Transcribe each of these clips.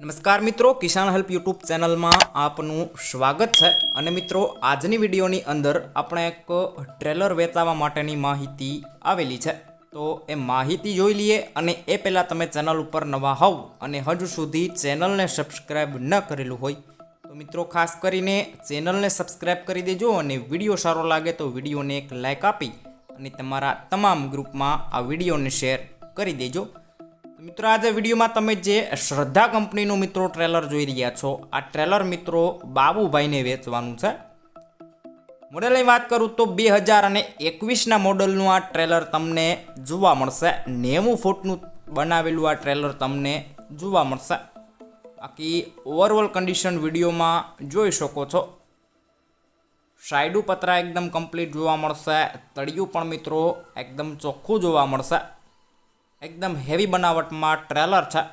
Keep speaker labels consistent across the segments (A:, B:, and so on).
A: નમસ્કાર મિત્રો, કિસાન help YouTube ચેનલમાં આપનું સ્વાગત છે. અને મિત્રો, આજની વિડીયોની અંદર આપણે એક ટ્રેલર વેચાવા માટેની માહિતી આવેલી છે. તો એ માહિતી જોઈ લઈએ અને એ પહેલાં તમે ચેનલ ઉપર નવા હોવ અને હજુ સુધી ચેનલને સબસ્ક્રાઈબ ન કરેલું હોય, તો મિત્રો ખાસ કરીને ચેનલને સબસ્ક્રાઈબ કરી દેજો અને વીડિયો સારો લાગે તો વિડીયોને એક લાઇક આપી અને તમારા તમામ ગ્રુપમાં આ વિડીયોને શેર કરી દેજો. મિત્રો આજે વિડીયોમાં તમે જે શ્રદ્ધા કંપનીનું મિત્રો ટ્રેલર જોઈ રહ્યા છો, આ ટ્રેલર મિત્રો બાબુભાઈને વેચવાનું છે. મોડેલની વાત કરું તો બે હજાર અને એકવીસના મોડલનું આ ટ્રેલર તમને જોવા મળશે. નેવું ફૂટનું બનાવેલું આ ટ્રેલર તમને જોવા મળશે. બાકી ઓવરઓલ કન્ડિશન વિડીયોમાં જોઈ શકો છો. સાઈડું પતરા એકદમ કમ્પ્લીટ જોવા મળશે. તળિયું પણ મિત્રો એકદમ ચોખ્ખું જોવા મળશે. એકદમ હેવી બનાવટમાં ટ્રેલર છે.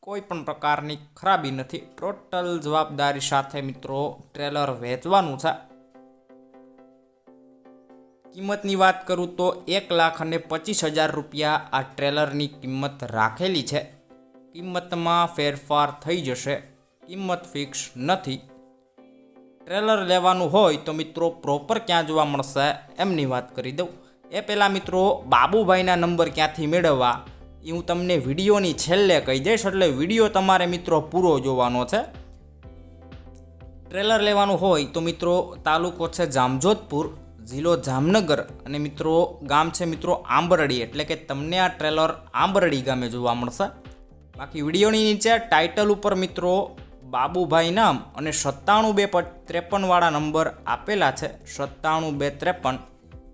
A: કોઈ પણ પ્રકારની ખરાબી નથી. ટોટલ જવાબદારી સાથે મિત્રો ટ્રેલર વેચવાનું છે. કિંમતની વાત કરું તો એક લાખ અને પચીસ હજાર રૂપિયા આ ટ્રેલરની કિંમત રાખેલી છે. કિંમતમાં ફેરફાર થઈ જશે. કિંમત ફિક્સ નથી. ટ્રેલર લેવાનું હોય તો મિત્રો પ્રોપર ક્યાં જોવા મળશે? એમની વાત કરી દઉં. એ પહેલાં મિત્રો બાબુભાઈના નંબર ક્યાંથી મેળવવા એ હું તમને વિડીયોની છેલ્લે કહી દઈશ એટલે વીડિયો તમારે મિત્રો પૂરો જોવાનો છે. ટ્રેલર લેવાનું હોય તો મિત્રો તાલુકો છે જામજોધપુર, જિલ્લો જામનગર અને મિત્રો ગામ છે મિત્રો આંબરડી એટલે કે તમને આ ટ્રેલર આંબરડી ગામે જોવા મળશે. બાકી વિડીયોની નીચે ટાઇટલ ઉપર મિત્રો બાબુભાઈ નામ અને સત્તાણું બે ત્રેપનવાળા નંબર આપેલા છે. સત્તાણું બે ત્રેપન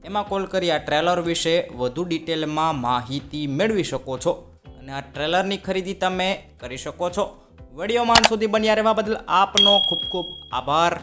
A: એમાં કોલ કરી આ ટ્રેલર વિશે વધુ ડિટેલમાં માહિતી મેળવી શકો છો. અને આ ટ્રેલરની ખરીદી તમે કરી શકો છો. વિડીયોમાં સુધી બન્યા રહેવા બદલ આપનો ખૂબ ખૂબ આભાર.